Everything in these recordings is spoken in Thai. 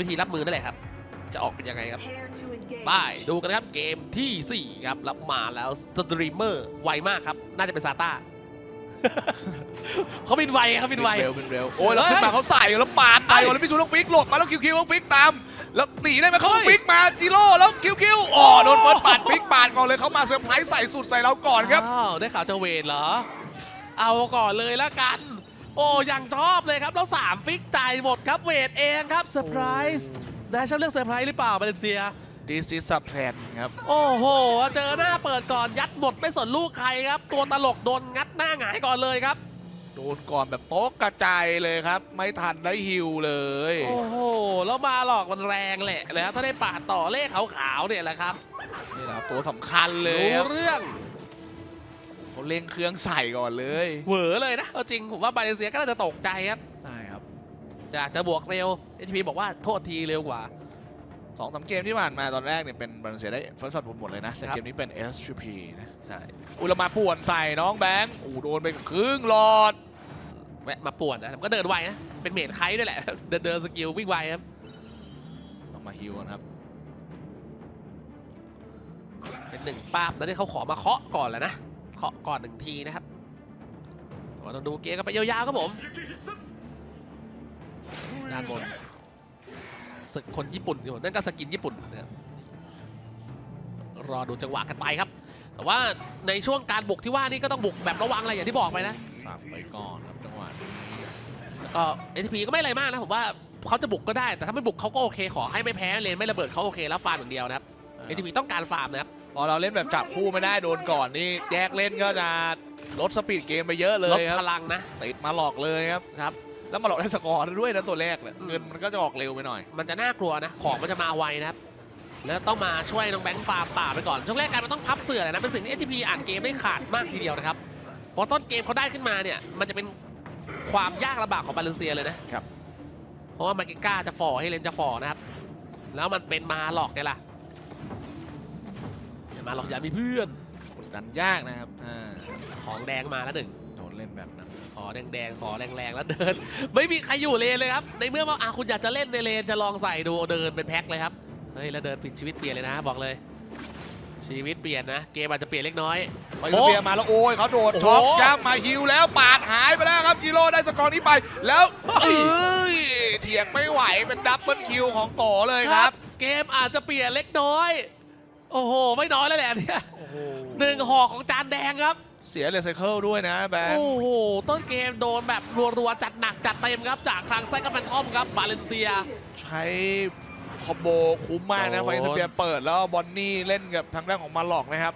วิธีรับมือนั่นแหละครับ จะออกเป็นยังไงครับ Prepare to engage. ไปดูกันนะครับเกมทีสี่ 4 ครับรับมาแล้วสตรีมเมอร์ไวมากครับ น่าจะเป็นซาต้าเขาบินไวเขาบินไวเร็วเป็นเร็วโอ้ยแล้วเฮ้ยขึ้นมาเขาใส่แล้วปาดไปเฮ้ยแล้วพี่ชูต้องฟิกหลบมาแล้วคิวคิวต้องฟิกตามแล้วหนีได้ไหมเขาเฮ้ยฟิกมาจิโร่แล้วคิวคิวอ๋อโดนเฟิร์สปาดฟิกปาดก่อนเลยเขามาเซอร์ไพรส์ใส่สุดใส่เราก่อนครับอ้าวได้ข่าวจะเวทเหรอ เอาก่อนเลยละกันโอ้ยังชอบเลยครับ แล้ว 3 ฟิกจ่ายหมดครับเวทเองครับเซอร์ไพรส์ได้ชอบเรื่องเซอร์ไพรส์หรือเปล่าบาเลนเซีย This is a plan ครับ โอ้โห เจอหน้าเปิดก่อนยัดหมดไม่สนลูกใครครับ ตัวตลกโดนงัดหน้าหงายก่อนเลยครับ โดนก่อนแบบโต๊ะกระจายเลยครับ ไม่ทันได้ฮิวเลย โอ้โห แล้วมาหลอกมันแรงแหละแล้วถ้าได้ปาดต่อเลขขาวๆเนี่ยแหละครับ นี่นะครับตัวสำคัญเลยรู้ครับเรื่อง เขาเร่งเครื่องใส่ก่อนเลยเหวอเลยนะเอาจริงผมว่าบาเลนเซียก็น่าจะตกใจครับใช่ครับจากจะบวกเร็วเอทีพีบอกว่าโทษทีเร็วกว่าสองสามเกมที่ผ่านมาตอนแรกเนี่ยเป็นบรันเซียได้เฟิร์สช็อตหมดเลยนะแต่ครับเกมนี้เป็น SGP นะใช่อุยแลวมาป่วนใส่น้องแบงค์อู้โดนไปครึ่งหลอดแวะมาป่วนนะแต่ก็เดินไวนะเป็นเมดไคท์ด้วยแหละเดินเดินสกิลวิ่งไวครับต้องมาฮิวกันครับเป็นหนึ่งป้าบแล้วนี่เขาขอมาเคาะก่อนแล้วนะ เคาะก่อนหนึ่งทีนะครับก็ต้องดูเกมกันไปยาวๆครับผมด้านบนศึกคนญี่ปุ่นอยู่นั่นก็สกินญี่ปุ่นนะครับรอดูจังหวะกันไปครับ แต่ว่าในช่วงการบุกที่ว่านี่ก็ต้องบุกแบบระวังอะไรอย่างที่บอกไปนะสับไปก่อนครับจังหวะนี้แล้วก็เอทีพีก็ไม่อะไรมากนะผมว่าเขาจะบุกก็ได้แต่ถ้าไม่บุกเขาก็โอเค ขอให้ไม่แพ้เลนไม่ระเบิดเขาโอเคแล้วฟาร์มอย่างเดียวนะครับเอทีพีต้องการฟาร์มนะครับ พอเราเล่นแบบจับคู่ไม่ได้โดนก่อนนี่แยกเล่นก็จะลดสปีดเกมไปเยอะเลลดยคพรับลังนะติดมาหลอกเลยครับครับแล้วมาหลอกได้สกอร์ด้วยนะตัวแรกเนี่ยอืมเงินมันก็จะออกเร็วไปหน่อย มันจะน่ากลัวนะของมันจะมาไวนะครับแล้วต้องมาช่วยน้องแบงค์ฟาร์มป่าไปก่อนช่วงแรกการมันต้องพับเสือเลยนะเป็นสิ่งที่ ATP อ่านเกมได้ขาดมากทีเดียวนะครับพอต้นเกมเขาได้ขึ้นมาเนี่ย มันจะเป็นความยากลำบากของบาเลนเซียเลยนะครับเพราะว่ามาเกก้าจะฝ่อให้เลนจะฝ่อนะครับแล้วมันเป็นมาหลอกไงล่ะเดี๋ยว มาหลอกอย่ามีเพื่อนกดดันยากนะครับอ่าของแดงมาแล้วหนึ่งโดนเล่นแบบนั้นขอแดงๆขอแรงๆแล้วเดิน ไม่มีใครอยู่เลนเลยครับ ในเมื่อว่าอะคุณอยากจะเล่นในเลนจะลองใส่ดูเดินเป็นแพ็คเลยครับเฮ้ยแล้วเดินปิดชีวิตเปลี่ยนเลยนะ บอกเลย ชีวิตเปลี่ยนนะเกมอาจจะเปลี่ยนเล็กน้อยไปเบียร์มาแล้วโอ้ยเขาโดดโอ้โห ช็อกย่ำมาฮิวแล้วปาดหายไปแล้วครับจิโร่ได้สกอร์นี้ไป แล้วเฮ้เอ้ยยเถียงไม่ไหวเป็นดับเบิลคิวของโกเลยครับ เกมอาจจะเปลี่ยนเล็กน้อย โอ้โห ไม่น้อยแล้วแหละเนี่ยโอ้โหหนึ่งห่อของจานแดงครับ เสียเลสไซเคิลด้วยนะแบงค์ โอ้โห ต้นเกมโดนแบบรัวๆ จัดหนักจัดเต็มครับ จากทางไซกับแมนทอมครับบาเลนเซีย ใช้คอมโบคุ้มมากนะโดนไฟสเปียร์เปิดแล้วบอนนี่เล่นกับทางด้านของมาหลอกนะครับ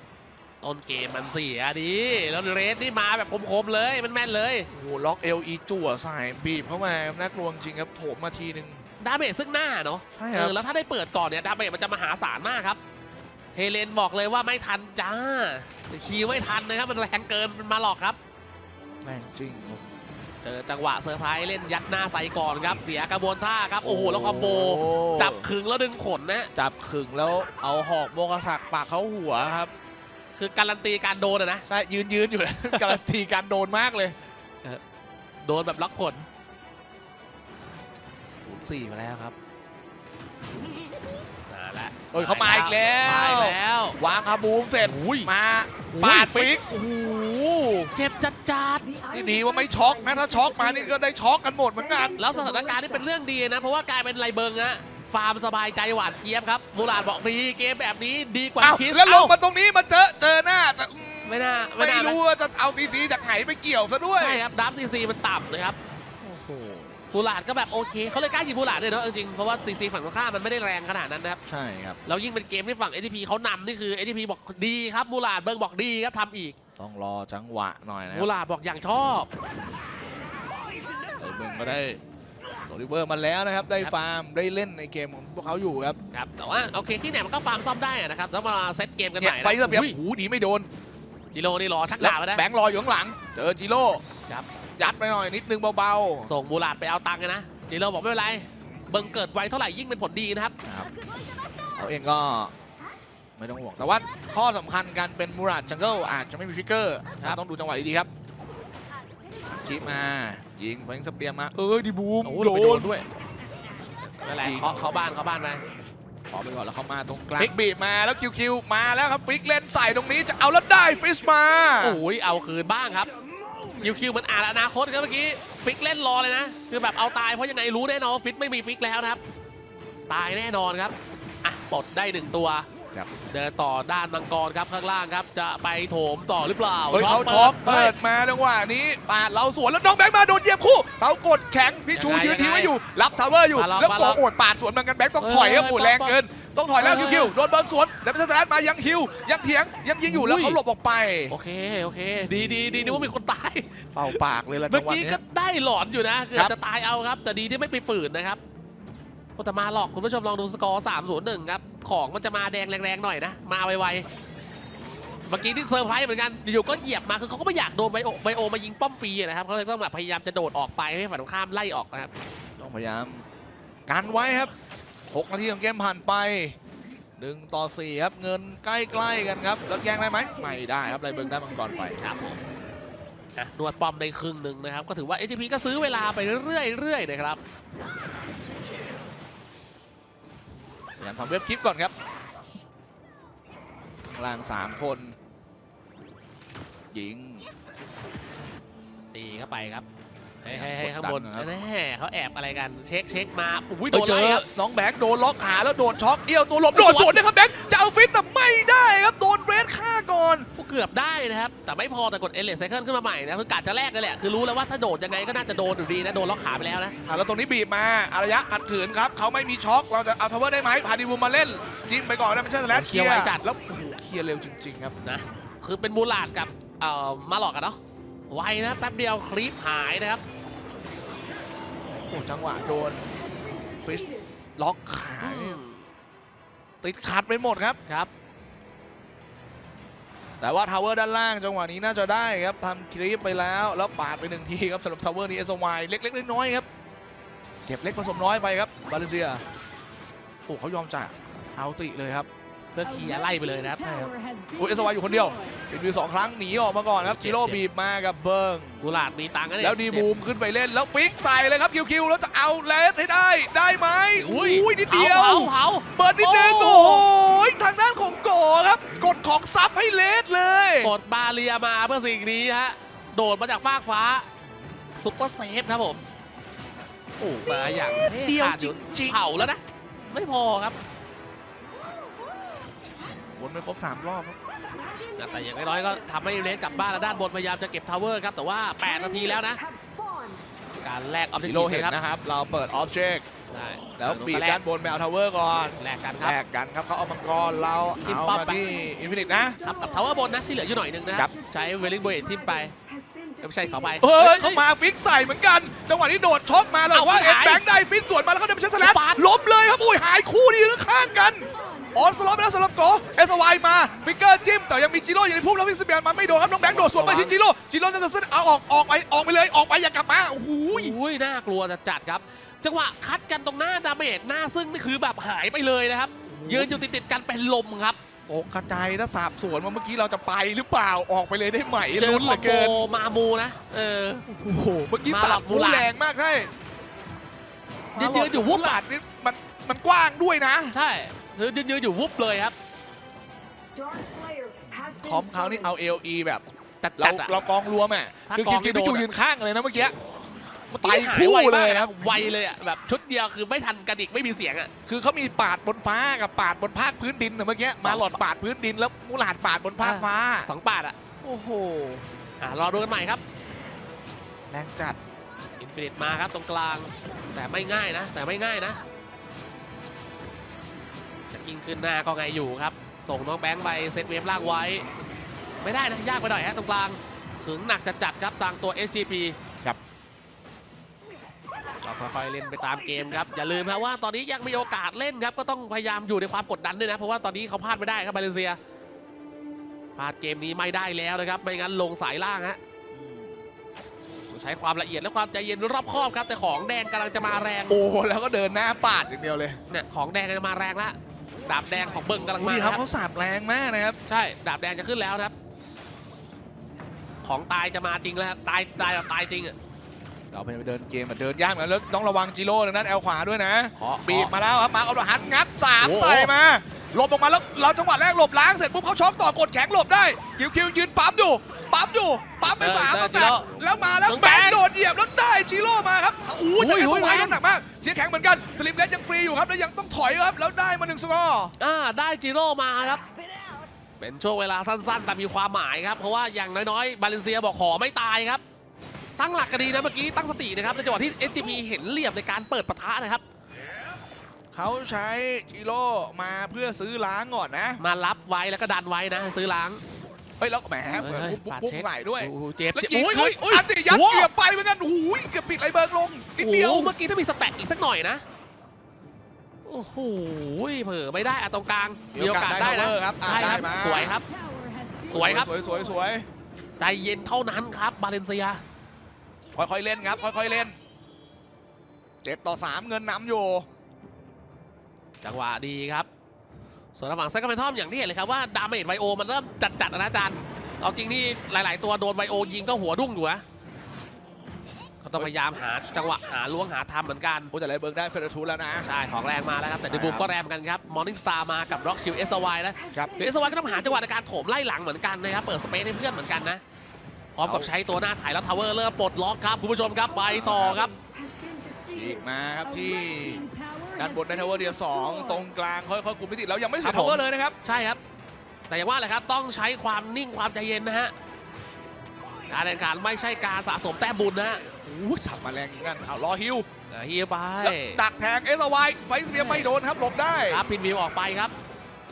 ต้นเกมมันเสียดี แล้วเรสนี่มาแบบคมๆเลยมันแม่นเลย โอ้โหล็อกเอลอีจั่วใส่บีบเข้ามาน่ากลัวจริงครับโถมมาทีนึงดาเมจซึ่งหน้าเนาะใช่เอครับอแล้วถ้าได้เปิดก่อนเนี่ย ดาเมจมันจะมหาศาลมากครับ เฮเลนบอกเลยว่าไม่ทันจ้าคีย์ไม่ทันนะครับ มันแรงเกินมันมาหลอกครับแม่งจริงครับเจอจังหวะเซอร์ไพรส์เล่นยัดหน้าใส่ก่อนครับ เสียกระบวนท่าครับ โอ้โห แล้วคอมโบโอ้จับขึงแล้วดึงขนนะ จับขึงแล้วเอาหอกโมกษักปากเข้าหัวครับ คือการันตีการโดนอะนะใช่ยืนยืนอยู่นะการันตีการโดนมากเลย โดนแบบล็อกผลสี่มาแล้วครับ มาแล้วเอ้ยเขามาอีกแล้ว มาอีกแล้ว วางอาบูมเสร็จอุ้ยมาอุ้ยปาดฟิกโอ้โหเจ็บจัดจัดนี่ดีว่าไม่ช็อกนะถ้าช็อกมานี่ก็ได้ช็อกกันหมดเหมือนกันๆแล้วสถานการณ์นี่เป็นเรื่องดีนะ เพราะว่ากลายเป็นไรเบิงอะฟาร์มสบายใจหวานเจี๊ยบครับมูราดบอกดีเกมแบบนี้ดีกว่าอ้าวคิสแล้วลเอ้างมาตรงนี้มาเจอเจอหน้าแต่อืมไม่น่าไม่น่านะรู้ว่าจะเอาซีซีจากไหนไปเกี่ยวซะด้วยใช่ครับดับซีซีมันต่ำนะครับโอ้โห มูราดก็แบบโอเคเขาเลยกล้ายิงมูราดด้วยเนาะจริงๆเพราะว่าซีซีฝั่งตรงข้ามมันไม่ได้แรงขนาดนั้นนะครับใช่ครับแล้วยิ่งเป็นเกมที่ฝั่ง ATP เขานำนี่คือ ATP บอกดีครับมูราดเบิงบอกดีครับทำอีก ต้องรอจังหวะหน่อยนะคมูรับราดบอกอย่างชอบแต่เบิงก็ได้โซลิเวอร์มาแล้วนะครับ ได้ฟาร์มได้เล่นในเกมของพวกเขาอยู่ครับครับแต่ว่าโอเคที่ไหนมันก็ฟาร์มซ่อมได้อะนะครับแล้วมาเซตเกมกันใหเนี่ยม่ไฟเสเปียร์อุ้ยหูหนีไม่โดนจิโร่นี่รอชักและดาบแล้วนะ แบงค์รออยู่ข้างหลัง เจอจิโร่ครับ ยัดไปหน่อยนิดนึงเบาส่งมูราดไปเอาตังค์กันนะจิโร่บอกไม่เป็นไร เบิงเกิดไวเท่าไหร่ยิ่งเป็นผลดีนะครับๆครับ เขาเองก็ไม่ต้องห่วง แต่ว่าข้อสำคัญการเป็นมูราดจังเกิลอาจจะไม่มีฟิกเกอร์ครับต้องดูจังหวะดีๆครับคิดมา ยิงแบงค์สเปียร์มา เอ้ยดีบูมโอ้โหโดไปโดนนด้วยนั่นแหละเคาะเคาะบ้านเคาะบ้านไปขอไปก่อนแล้วเขามาตรงกลางฟิกบีบมาแล้วคิวคิวมาแล้วครับฟิกเล่นใส่ตรงนี้จะเอาแล้วได้ฟิชมา โอ้ยเอาคืนบ้างครับ คิวคิวมันอ่านอนาคตครับเมื่อกี้ฟิกเล่นรอเลยนะ คือแบบเอาตายเพราะยังไงรู้แน่นอนฟิกไม่มีฟิกแล้วนะครับ ตายแน่นอนครับอะปลดได้หนึ่งตัว ครับเดินต่อด้านมังกรครับข้างล่างครับจะไปโถมต่อหรือเปล่าเฮ้ยเขาช็อกเปิเปิดดมาจังหวะนี้ปาดเราสวนแล้วน้องแบงค์มาโดนเหยียบคู่เขากดแข็งพี่ชูยังไงยืนทิ้งยังไงไว้อยู่ รับทาวเวอร์อยู่มาล็อกแล้วมาโกล็อกโอดปาดสวนเหมือนกันแบงค์ต้องเออถอยครับเออโอ้ป๊อปแรงเกิน ต้องถอยแล้วเอคิอวคิวโดนเบิร์นสวนเดวิดสแตนมายังคิวยังเถียงยังยิงอยู่แล้วอุ้ยเขาหลบออกไปโอเคโอเค ดีดีดีนึกว่ามีคนตายเป่าปากเลยละเมื่จัองหวะกี้นี้ก็ได้หลอนอยู่นะเกือครับบจะตายเอาครับ แต่ดีที่ไม่ไปฝืนนะครับ โอ้แต่มาหลอกคุณผู้ชมลองดูสกอร์3-0-1ครับ ของมันจะมาแดงแรงๆหน่อยนะ มาไวๆ เมื่อกี้ที่เซอร์ไพรส์เหมือนกัน อยู่ๆก็เหยียบมาคือเขาก็ไม่อยากโดนไบโอไบโอมายิงป้อมฟรีนะครับเขาเลยต้องแบบพยายามจะโดดออกไปให้ฝั่งตรงข้ามไล่ออกนะครับ ต้องพยายามกันไว้ครับ 6 นาทีของเกมผ่านไปหนึ่งต่อสี่ครับ เงินใกล้ๆกันครับ แล้วแย่งได้ไหมไม่ได้ครับไรเบิร์กได้มังกรไปครับผมอะนวดป้อมได้ครึ่งหนึ่งนะครับ ก็ถือว่า ATP ก็ซื้อเวลาไปเรื่อยๆนะครับพ ยายามทำเว็บคลิปก่อนครับข้างล่างสามคนยิง ตีเข้าไปครับให้ให้ให้กดดันข้างบนนะครับแน่เขาแอบอะไรกันเช็คเช็คมาอุ้ยไปโดนเจไล่อครับน้องแบงค์โดนล็อกขาแล้วโดนช็อกเอี้ยวตัวหลบโดนสวนนะครับแบงค์จะเอาฟิตแต่ไม่ได้ครับโดนเรดฆ่าก่อนเกือบได้นะครับ แต่ไม่พอแต่กดเอเลสไซเคิลขึ้นมาใหม่นะคือกะจะแลกกันแหละคือรู้แล้วว่าถ้าโดดยังไงก็น่าจะโดนอยู่ดีนะ โดนล็อกขาไปแล้วนะอะแล้วตรงนี้บีบมาอารยะขัดขืนครับเขาไม่มีช็อกเราจะเอาทาวเวอร์ได้ไหมพาดีบูมมาเล่น จิ้มไปก่อนนะไม่ใช่สแลชเคลียร์ไวจัดแล้วโอ้โหเคลียร์เร็วจริง ๆ ครับนะคือเป็นมูลาดกับเอ่อมาหลอกกันเนาะไวนะแป๊บเดียวคลิปหายนะครับโอ้จังหวะโดนฟิชล็อกขาอืมติดขัดไปหมดครับครับ แต่ว่าทาวเวอร์ด้านล่างจังหวะนี้น่าจะได้ครับทำคลิปไปแล้ว แล้วปาดไปหนึ่งทีครับสำหรับทาวเวอร์นี้เอสวเล็กๆน้อยๆครับเก็บเล็กผสมน้อยไปครับบาเลนเซียโอ้เขายอมจ่ายเอาติเลยครับ เพื่อเคลียร์ไล่ไปเลยนะครับโอ้ย SY อยู่คนเดียวเป็นวิวสองครั้งหนีออกมาก่อนครับเจ็บจิโร่เจ็บบีบมากับเบิร์งมูลาดมีตังค์กันเนี่ยแล้วดีบูมขึ้นไปเล่นแล้วฟิกใส่เลยครับคิวคิวแล้วจะเอาเลสให้ได้ได้ไหมอุ้ยนิดเดียวเผาเผาเปิดนิดนึงโอ้โอ้โหทางด้านของโกครับกดของซับให้เลสเลยกดบาเรียมาเพื่อสิ่งนี้ฮะโดดมาจากฟากฟ้าซุปเปอร์เซฟครับผมโอ้มาอย่างท่เดียวขาจอริงเผาแล้วนะไม่พอครับๆ วนไปครบสามรอบครับแต่อย่างน้อยๆก็ทำให้เลสกลับบ้านแล้วด้านบนพยายามจะเก็บทาวเวอร์ครับ แต่ว่า 8 นาทีแล้วนะ การแลกออบเจกจิตีโร่ฟเห็นนะครับนะครับ เราเปิดออฟเชคได้แล้วบีบแลด้ากนบนไปเอาทาวเวอร์ก่อนแลกกันคแลรับกกันครับเขาเอามังกรเราจิ้มเอาป๊อปมาไปที่อินฟินิตนะครับกับทาวเวอร์บนนะที่เหลืออยู่หน่อยหนึงนะคครัรับบใช้เวลิงโบเอทิมไปไม่ใช่เขาไปเฮ้ยเขามาฟิกใส่เหมือนกัน จังหวะนี้โดดช็อกมาแล้วเอาว่าไม่เอ็ดหายแบงค์ได้ฟิตสวนมาแล้วก็เดินไปชันสแลนปาดล้มเลยครับอุ้ยหายคู่ดีแล้วข้างกัน ออนสล็อตไปแล้วสำหรับโกเอสวายมาฟิกเกอร์จิ้มแต่ยังมีจิโร่อยู่ในพุ่มแล้ววิ่งสเปียนมาไม่โดนครับน้องแบงค์โดดสวนไปที่จิโร่จิโร่จะเส้นเอาออกออกไปออกไปเลยออกไปอย่ากลับมาโอ้โหอุ้ยน่ากลัวจะจัดครับ จังหวะคัดกันตรงหน้าดาเมจหน้าซึ่งนี่คือแบบหายไปเลยนะครับยืนอยู่ติดๆกันเป็นลมครับตกกระจายถ้าสาบสวนมาเมื่อกี้เราจะไปหรือเปล่าออกไปเลยได้ไหมเจอลุ้นคเหอลืมอโบเกินมามูนะเออโอ้โหเมื่อกี้มาสาหลบอดมูมูหลาดแรงมากให้ยืนยืนอยู่วุบหลาดนี่มันมันกว้างด้วยนะ ใช่คือ ยืนยืนอยู่วุบเลยครับคอมเขานี่เอา LE แบบจัดเราจัดอะเรากองรวมอะถ้าคือกคิอวงคิวนี่พี่จูโดนอะยืนข้างเลยนะเมื่อกี้มันไปหายคู่ไวเลมากยนะนะไวเลยอะแบบชุดเดียวคือไม่ทันกระดิกไม่มีเสียงอะคือเขามีปาดบนฟ้ากับปาดบนภาคพื้นดินนะเมื่อกี้สองมาหลอดปาดพื้นดินแล้วมูหลาดปาดบนภาคฟ้าสองปาดอะโอ้โหอะรอดูกันใหม่ครับแรงจัดอินฟินิตมาครับตรงกลางแต่ไม่ง่ายนะ แต่ไม่ง่ายนะจะ ยิงขึ้นหน้าก็ไงอยู่ครับ ส่งน้องแบงค์ไปเซตเวฟล่างไว้ ไม่ได้นะ ยากไปหน่อยฮะตรงกลางขึงหนักจัดๆครับทางตัว SGP ครับก็ค่อยๆเล่นไปตามเกมครับ อย่าลืมครับว่าตอนนี้ยังมีโอกาสเล่นครับ ก็ต้องพยายามอยู่ในความกดดันด้วยนะ เพราะว่าตอนนี้เขาพลาดไม่ได้ครับมาเลเซียพลาดเกมนี้ไม่ได้แล้วนะครับ ไม่งั้นลงสายล่างฮะใช้ความละเอียดและความใจเย็นรอบคอบครับ แต่ของแดงกำลังจะมาแรง โอ้โหแล้วก็เดินหน้าปาดอย่างเดียวเลยเนี่ยของแดงกำลังจะมาแรงละ ดาบแดงของเบิ้งกำลังดูมาดินะคครัรับบเขาสาบแรงมากนะครับใช่ดาบแดงจะขึ้นแล้วนะครับ ของตายจะมาจริงแล้วครับตายตายแบบตายจริงอะเราพยายามไปเดินเกมมาเดินยากเหมือนกันแล้วต้องระวังจิโร่ดังนั้นแอลขวาด้วยนะขอบีบขอมาแล้วครับมาเอาหัดงัดสามโอ้โหใส่มา หลบออกมาแล้วเราจังหวะแรกหลบล้างเสร็จปุ๊บเขาช็อกต่อกดแข็งหลบได้คิวคิวยืนปั๊มอยู่ปั๊มอยู่ปั๊มไปสามเออตั้งแต่จิโร่แล้วมาแล้วน้องแบแบงงค์ค์โดดเหยียบแล้วได้จิโร่มาครับอู้ยอุ้แต่ยเอสอุ้ยไวแรงน้ำหนักมากเสียแข็งเหมือนกันสลิมเลสยังฟรีอยู่ครับแล้วยังต้องถอยครับแล้วได้มาหนึ่งสกอร์อ่าได้จิโร่มาครับเป็นช่วงเวลาสั้นๆแต่มีความหมายครับเพราะว่าอย่างน้อยๆบาเลนเซียบอกขอไม่ตายครับตั้งหลักกันดีนะเมื่อกี้ตั้งสตินะครับในจังหวะที่ SGP เห็นเหลี่ยมในการเปิดปะทะนะครับ เขาใช้จิโร่มาเพื่อซื้อล้างก่อนนะ มารับไว้แล้วก็ดันไว้นะ ซื้อล้าง เฮ้ยแล้วแหมเปิดเฮ้ยปุ๊บปาดปุ๊บเช็คใส่ด้วยโอ้โหเจ็บแล้วเจ็บยิงโอ้ยเฮ้เฮ้ยยอันติยัดโอ้โหเกือบไปเหมือนกันโอ้ยเกือบปิดไรเบิร์กลงนิดเดียวโอ้โหเมื่อกี้ถ้ามีสแต็กอีกสักหน่อยนะโอ้โหเผลอไม่ได้อะตรงกลางมีโอกาสได้นะเวครับอะใช่ครับได้มาสวยครับ สวยครับสวยสวยสวยใจเย็นเท่านั้นครับบาเลนเซีย ค่อยๆเล่นครับ ค่อยๆเล่นเจ็ดต่อสามเงินนำอยู่ จังหวะดีครับ ส่วนระหว่างเซคันด์แพนทอมอย่างที่เห็นเลยครับว่าดาเมจไวโอมันเริ่มจัดๆแล้วนะอาจารย์เอาจริงนี่หลาย ๆ ตัวโดนไวโอยิงก็หัวดุ้งอยู่นะก็ต้องพยายามหาจังหวะหาล้วงหาทำเหมือนกันโอ้แต่ไรเบิร์กได้เฟรทูแล้วนะ ใช่ของแรงมาแล้วครับ แต่ดิบูมก็แรงเหมือนกันครับมอร์นิ่งสตาร์มากับร็อกคิวเอสวายนะครับคือเอสวายก็ต้องหาจังหวะในการโถมไล่หลังเหมือนกันนะครับ เปิดสเปซให้เพื่อนเหมือนกันนะพร้อมกับใช้ตัวหน้าถ่ายแล้วทาวเวอร์เริ่มปลดล็อกครับคุณผู้ชมครับไปต่อครับอีกมาครับที่ ด้านบนได้ทาวเวอร์เดียวสองตรงกลางค่อยๆคุมพิติแล้วยังไม่เสีครัยบผมทาวเวอร์เลยนะครับ ใช่ครับ แต่อย่างว่าแหละครับต้องใช้ความนิ่งความใจเย็นนะฮะการแข่งขันไม่ใช่การสะสมแต้มบุญนะฮะโอ้ยสับมาแรงอย่างนั้นเอารอฮิวอะเฮียไปแล้วดักแทงเอสวายไฟสเปียร์ไม่โดนครับหลบได้ครับพินวิวออกไปครับ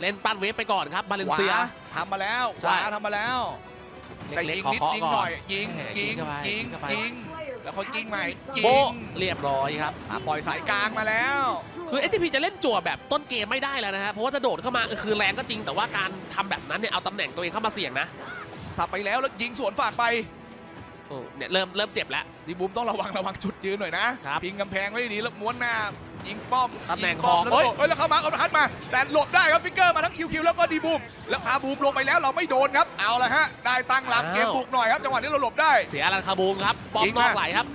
เล่นปั้นเวฟไปก่อนครับบาเลนขวาเซียทำมาแล้วขใช่วาทำมาแล้วแต่เล็กยิงๆขอนิดเคาะยิงก่หอน่อนยยิงแหมยิงเข้าไปยิงเข้าไปยิงแล้วเขายิงใหม่ยิงโบ๊ะเรียบร้อยครับอะปล่อยสายกลางมาแล้ว คือ STP จะเล่นจั่วแบบต้นเกมไม่ได้แล้วนะฮะเพราะว่าจะโดดเข้ามาเออคือแรงก็จริง แต่ว่าการทำแบบนั้นเนี่ยเอาตำแหน่งตัวเองเข้ามาเสี่ยงนะสับไปแล้วแล้วยิงสวนฝากไปโอ้เนี่ยเริ่มเริ่มเจ็บแล้ว ดีบูมต้องระวังระวังจุดยืนหน่อยนะครับพิงกำแพงไว้ดีแล้วม้วนหน้ายิงป้อมตำแหน่งยิป้อมของ แล้วเฮ้ยก็เฮ้ยแล้วเข้ามาเอาฮัทมา แต่หลบได้ครับฟิกเกอร์มาทั้งคิวคิวแล้วก็ดีบูมแล้วพาบูมลงไปแล้วเราไม่โดนครับเอาละฮะได้ตั้งหลักเกมบุกหน่อยครับจังหวะนี้เราหลบได้ เสียอลันคาบูมครับป้อมยิงนมา อกไหลครับ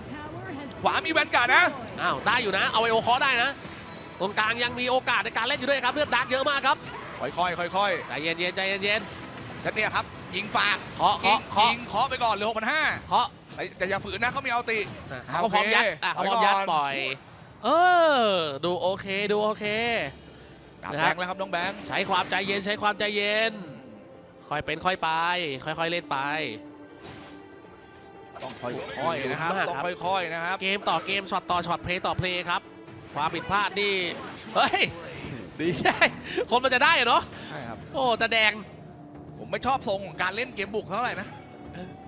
ขวามีแวนการ์ดนะ อ้าวได้อยู่นะเอาไอโอเคอได้นะ ตรงกลางยังมีโอกาสในการเล่นอยู่ด้วยครับเลือดดาร์กเยอะมากครับค่อยๆค่อยใจเย็นๆใจเย็นๆแล้วเนี่ยครับยิงฝากๆเคาะยิงเคาะเคาะยิงเคาะไปก่อนเหลือหกพันห้าเคาะแต่อย่าฝืนนะเขามีเอาติอะเขาก็พร้อมยัดอะเขาพร้อมยัดถอยก่อนปล่อย เออดูโอเคดูโอเคกลับนะแบครับงค์แล้วครับน้องแบงค์ใช้ความใจเย็นใช้ความใจเย็น ค่อยเป็นค่อยไป ค่อยๆเล่นไปต้องค่อยๆนะครับมากต้องครับค่อยๆนะครับ เกมต่อเกมช็อตต่อช็อตเพลย์ต่อเพลย์ครับ ความผิดพลาดนี่ เฮ้ย ดีใช่ คนมันจะได้เหรอใช่ครับโอ้จะแดง ผมไม่ชอบทรงของการเล่นเกมบุกเท่าไหร่นะ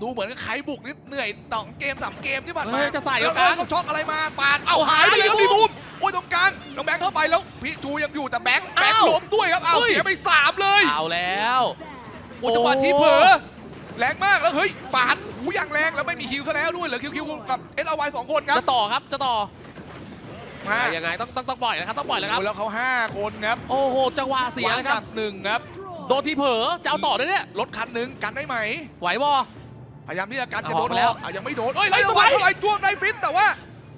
ดูเหมือนกับใครบุกนี่เหนื่อยต่องเกมสามเกมที่ผ่านเฮ้มายจะใส่แล้วเหรอครับเขาช็อกอะไรมาปาดเอาเอาหายไปเลยครับหายดีบูมโอ้ยตรงกลางน้องแบงค์เข้าไปแล้วพี่จูยังอยู่แต่แบงค์แบงค์อ้าวล้มด้วยครับเอาเฮ้ย เสียไปสามเลยเอาแล้ว โอ้ยจังหวะที่เผลอแรงมากแล้วเฮ้ยปาดหูอย่างแรงแล้วไม่มีคิวซะแล้วด้วยเหลือคิวคิวกับเอสเอาไวสองคนครับ จะต่อครับจะต่อ มาอะยังไงต้องต้องต้องปล่อยนะครับต้องปล่อยแล้วครับโอ้ยแล้วเขาห้าคนครับโอ้โหจังหวะเสียนะครับวางกัหนึ่งครับโดนทีเผลอจะเอาต่อด้วยเนี่ยรถคันหนึ่งกันได้ไหม ไหวบ่พยายามที่จะกันเอาจะโดนออกแล้วอะยังไม่โดนเอ้ยเฮ้แล้วยจังหวะสวยเท่าไหร่จ้วงในฟิตแต่ว่า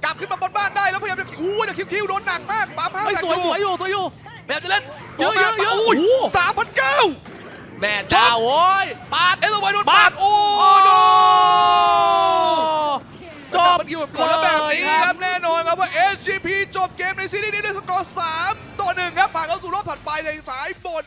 กลับขึ้นมาบนบ้านได้แล้วพยายามจะอู้ยแต่คิวคิวโดนหนักมากปั๊มห้าเฮ้ยสวยสวยอยู่สวยอยู่พยายามจะเล่นเยอะเยอะเยอะโอ้ยโอ้โหสามพันเก้าแม่เจ้าโว้ยปาดเอสไวโดนปาปาดดโอ้โอ้โดจบมันคิวแบบกดแล้วแบบนี้เลยคครัรับบแน่นอนครับว่า SGP จบเกมในซีรีส์นี้ด้วยสกอร์3ต่อ1ครับผ่านเข้าสู่รอบถัดไปในสายบน